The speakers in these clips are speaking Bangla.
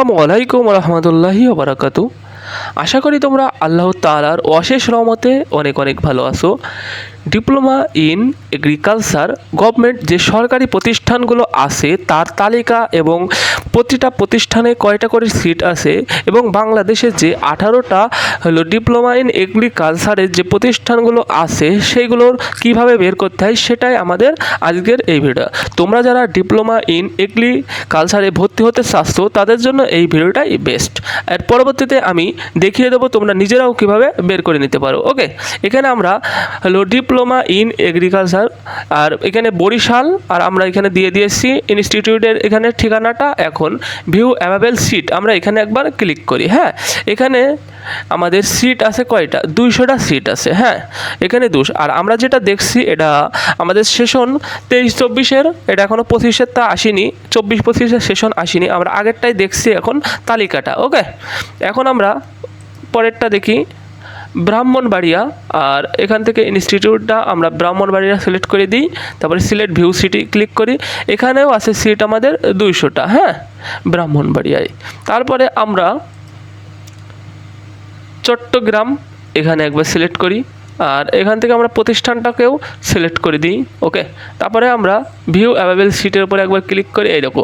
আসসালামু আলাইকুম রহমতুল্লাহি ওবরাকাত আশা করি তোমরা আল্লাহ তালার অশেষ রহমতে অনেক অনেক ভালো আছো। ডিপ্লোমা ইন এগ্রিকালচার গভর্নমেন্ট যে সরকারি প্রতিষ্ঠানগুলো আছে, তার তালিকা এবং প্রতিটা প্রতিষ্ঠানে কয়টা করে সিট আছে এবং বাংলাদেশে যে আঠারোটা হলো ডিপ্লোমা ইন এগ্রিকালচারের যে প্রতিষ্ঠানগুলো আছে, সেইগুলোর কীভাবে বের করতে হয় সেটাই আমাদের আজকের এই ভিডিও তোমরা যারা ডিপ্লোমা ইন এগ্রিকালচারে ভর্তি হতে চাচ্ছ, তাদের জন্য এই ভিডিওটাই বেস্ট এর পরবর্তীতে আমি দেখিয়ে দেবো তোমরা নিজেরাও কীভাবে বের করে নিতে পারো। ওকে এখানে আমরা হলো ডিপ্লোমা ইন এগ্রিকালচার, আর এখানে বরিশাল, আর আমরা এখানে দিয়ে দিয়েছি ইনস্টিটিউটের এখানে ঠিকানাটা এখন ভিউ অ্যাভেলেবল সিট, আমরা এখানে একবার ক্লিক করি হ্যাঁ? এখানে আমাদের সিট আছে কয়টা? দুইশোটা সিট আছে হ্যাঁ? এখানে দুশ, আর আমরা যেটা দেখছি এটা আমাদের সেশন তেইশ চব্বিশের, এটা এখনও পঁচিশের তা আসেনি, চব্বিশ পঁচিশের সেশন আসেনি, আমরা আগেরটাই দেখছি এখন তালিকাটা, ওকে? এখন আমরা পরেরটা দেখি। ব্রাহ্মণবাড়িয়া, আর এখান থেকে ইনস্টিটিউটটা আমরা ব্রাহ্মণবাড়িয়া সিলেক্ট করে দিই, তারপরে সিলেক্ট ভিউ সিটি ক্লিক করি, এখানেও আছে সিট আমাদের দুইশোটা হ্যাঁ? ব্রাহ্মণবাড়িয়ায়। তারপরে আমরা চট্টগ্রাম এখানে একবার সিলেক্ট করি, আর এখান থেকে আমরা প্রতিষ্ঠানটাকেও সিলেক্ট করে দিই ওকে তারপরে আমরা ভিউ অ্যাভেলেবল সিটের উপরে একবার ক্লিক করি, এই দেখো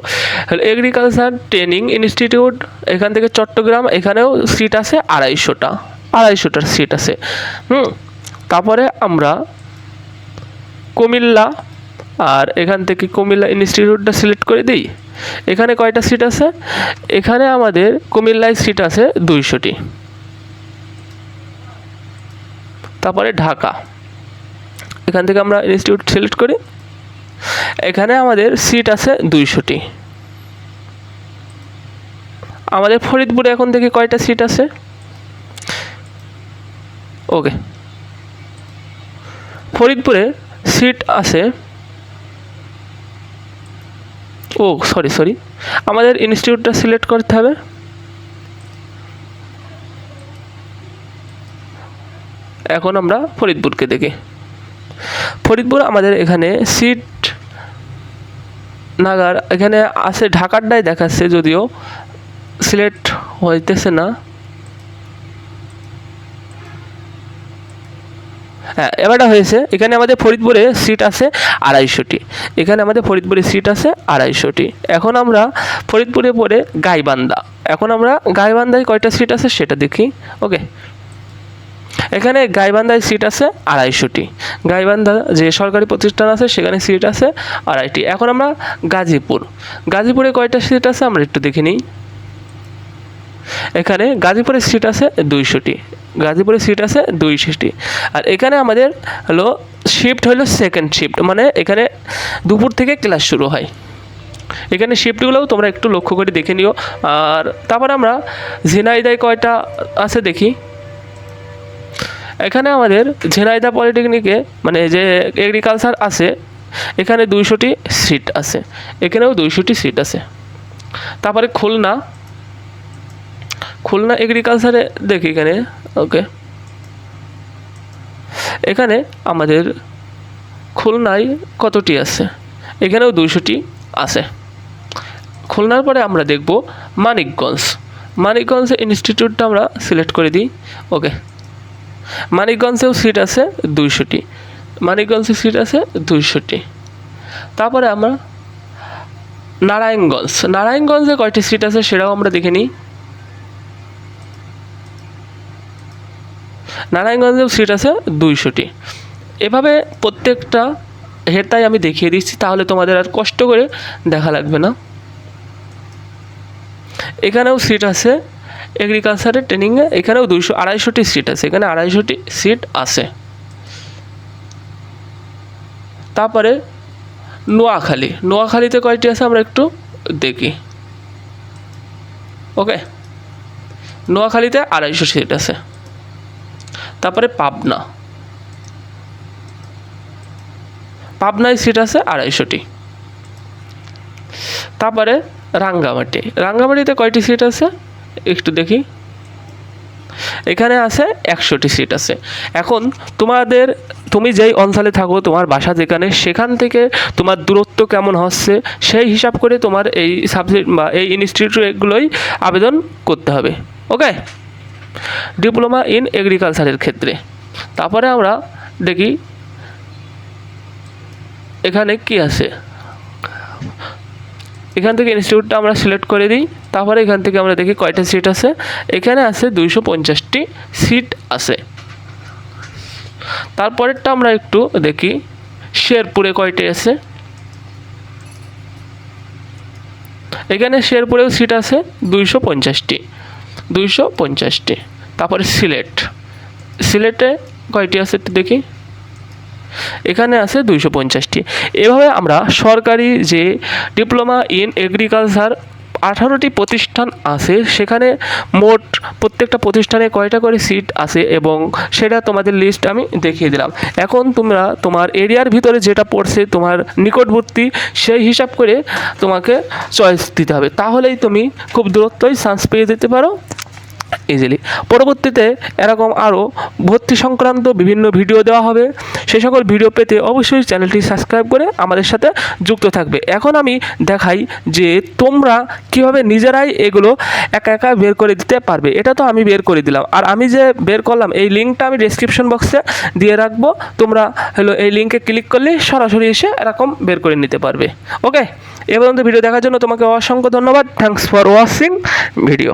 এগ্রিকালচার ট্রেনিং ইনস্টিটিউট এখান থেকে চট্টগ্রাম, এখানেও সিট আছে আড়াইশোটা। আড়াইশোটার সিট আছে। হুম? তারপরে আমরা কুমিল্লা আর এখান থেকে কুমিল্লা ইনস্টিটিউটটা সিলেক্ট করে দিই। এখানে কয়টা সিট আছে? এখানে আমাদের কুমিল্লায় সিট আছে দুইশোটি। তারপরে ঢাকা। এখান থেকে আমরা ইনস্টিটিউট সিলেক্ট করি। এখানে আমাদের সিট আছে দুইশোটি। আমাদের ফরিদপুরে এখন থেকে কয়টা সিট আছে? ওকে ফরিদপুরে সিট আছে। ও সরি সরি আমাদের ইনস্টিটিউটটা সিলেক্ট করতে হবে। এখন আমরা ফরিদপুরকে দেখি। ফরিদপুর আমাদের এখানে সিট নাগার, এখানে আছে, ঢাকারটাই দেখাচ্ছে, যদিও সিলেক্ট হইতেছে না। হ্যাঁ এবারটা হয়েছে, এখানে আমাদের ফরিদপুরে সিট আছে আড়াইশোটি। এখানে আমাদের ফরিদপুরে সিট আছে আড়াইশোটি। এখন আমরা ফরিদপুরে পরে গাইবান্ধা। এখন আমরা গাইবান্ধায় কয়টা সিট আছে সেটা দেখি ওকে এখানে গাইবান্ধায় সিট আছে আড়াইশোটি। গাইবান্ধা যে সরকারি প্রতিষ্ঠান আছে, সেখানে সিট আছে আড়াইটি। এখন আমরা গাজীপুর। গাজীপুরে কয়টা সিট আছে আমরা একটু দেখে নিই। এখানে গাজীপুরের সিট আছে দুইশোটি। গাজীপুরের সিট আছে দুইশোটি আর এখানে আমাদের হলো শিফট হলো সেকেন্ড শিফট মানে এখানে দুপুর থেকে ক্লাস শুরু হয়। এখানে শিফটগুলোও তোমরা একটু লক্ষ্য করে দেখে নিও। আর তারপর আমরা ঝিনাইদায় কয়টা আছে দেখি। এখানে আমাদের ঝিনাইদা পলিটেকনিকে মানে যে এগ্রিকালচার আছে, এখানে দুইশোটি সিট আছে, এখানেও দুইশোটি সিট আছে। তারপরে খুলনা খুলনা এগ্রিকালচারে দেখি এখানে। ওকে এখানে আমাদের খুলনায় কতটি আছে? এখানেও দুইশোটি আছে। খুলনার পরে আমরা দেখব মানিকগঞ্জ। মানিকগঞ্জ ইনস্টিটিউটটা আমরা সিলেক্ট করে দিই। ওকে মানিকগঞ্জেও সিট আছে দুইশোটি। মানিকগঞ্জে সিট আছে দুইশোটি। তারপরে আমরা নারায়ণগঞ্জ। নারায়ণগঞ্জে কয়টি সিট আছে সেটাও আমরা দেখে নিই। নারায়ণগঞ্জেও সিট আছে দুইশোটি। এভাবে প্রত্যেকটা হেডটাই আমি দেখিয়ে দিচ্ছি, তাহলে তোমাদের আর কষ্ট করে দেখা লাগবে না। এখানেও সিট আছে এগ্রিকালচারের ট্রেনিংয়ে এখানেও দুইশো আড়াইশোটি সিট আছে, এখানে আড়াইশোটি সিট আছে। তারপরে নোয়াখালী, নোয়াখালীতে কয়টি আছে আমরা একটু দেখি। ওকে নোয়াখালীতে আড়াইশো সিট আছে। তারপরে পাবনা। পাবনায় সিট আছে আড়াইশোটি। তারপরে রাঙ্গামাটি। রাঙ্গামাটিতে কয়টি সিট আছে? একটু দেখি। এখানে আছে একশোটি সিট আছে। এখন তোমাদের, তুমি যেই অঞ্চলে থাকো, তোমার বাসা যেখানে, সেখান থেকে তোমার দূরত্ব কেমন হচ্ছে, সেই হিসাব করে তোমার এই সাবজেক্ট বা এই ইনস্টিটিউটগুলোই আবেদন করতে হবে। ওকে ডিপ্লোমা ইন এগ্রিকালচারের ক্ষেত্রে। তারপরে আমরা দেখি এখানে কি আছে। এখান থেকে ইনস্টিটিউটটা আমরা সিলেক্ট করে দিই, তারপরে এখান থেকে আমরা দেখি কয়টা সিট আছে। এখানে আছে দুইশো পঞ্চাশটি সিট আছে। তারপরেরটা আমরা একটু দেখি, শেরপুরে কয়টি আছে। এখানে শেরপুরেও সিট আছে, দুইশো পঞ্চাশটি। দুইশো পঞ্চাশটি। তারপরে সিলেট। সিলেটে কয়টি আছে একটু দেখি। এখানে আছে দুইশো পঞ্চাশটি। এভাবে আমরা সরকারি যে ডিপ্লোমা ইন এগ্রিকালচার আঠারোটি প্রতিষ্ঠান আছে, সেখানে মোট প্রত্যেকটা প্রতিষ্ঠানে কয়টা করে সিট আছে এবং সেটা তোমাদের লিস্ট আমি দেখিয়ে দিলাম। এখন তোমরা তোমার এরিয়ার ভিতরে যেটা পড়ছে, তোমার নিকটবর্তী, সেই হিসাব করে তোমাকে চয়েস দিতে হবে। তাহলেই তুমি খুব দূরত্বই চান্স পেয়ে যেতে পারো। ইজিলি পরবর্তীতে এরকম আরও ভর্তি সংক্রান্ত বিভিন্ন ভিডিও দেওয়া হবে। সেই সকল ভিডিও পেতে অবশ্যই চ্যানেলটি সাবস্ক্রাইব করে আমাদের সাথে যুক্ত থাকবে। এখন আমি দেখাই যে তোমরা কীভাবে নিজেরাই এগুলো একা একা বের করে দিতে পারবে। এটা তো আমি বের করে দিলাম। আর আমি যে বের করলাম, এই লিঙ্কটা আমি ডিসক্রিপশন বক্সে দিয়ে রাখব। তোমরা হলো এই লিঙ্কে ক্লিক করলে সরাসরি এসে এরকম বের করে নিতে পারবে। ওকে এ পর্যন্ত ভিডিও দেখার জন্য তোমাকে অসংখ্য ধন্যবাদ। Thanks for watching video